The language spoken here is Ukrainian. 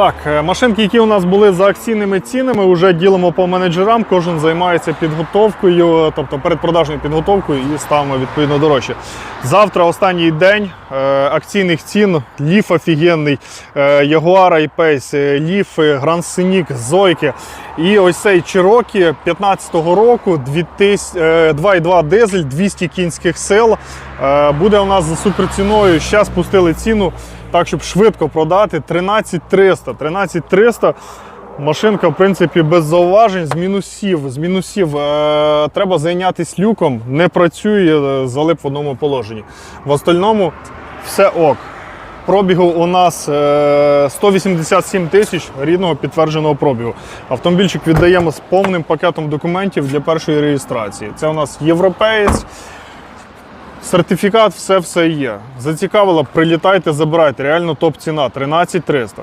Так, е, машинки, які у нас були за акційними цінами, вже ділимо по менеджерам. Кожен займається підготовкою, тобто передпродажною підготовкою і ставимо відповідно дорожче. Завтра останній день е, акційних цін. Ліф офігенний, е, Ягуара I-Pace, е, Ліф, е, Grand Зойки. І ось цей Cherokee 15-го року 2000, е, 2,2 дизель, 200 кінських сил. Е, Буде у нас за суперціною. Зараз пустили ціну так, щоб швидко продати. 13300. 13300. Машинка, в принципі, без зауважень, з мінусів. З мінусів е, треба зайнятися люком, не працює, е, залип в одному положенні. В остальному все ок. Пробігу у нас е, 187 тисяч рідного підтвердженого пробігу. Автомобільчик віддаємо з повним пакетом документів для першої реєстрації. Це у нас європеєць. Сертифікат, все все є. Зацікавило, прилітайте, забирайте. Реально топ ціна 13 300.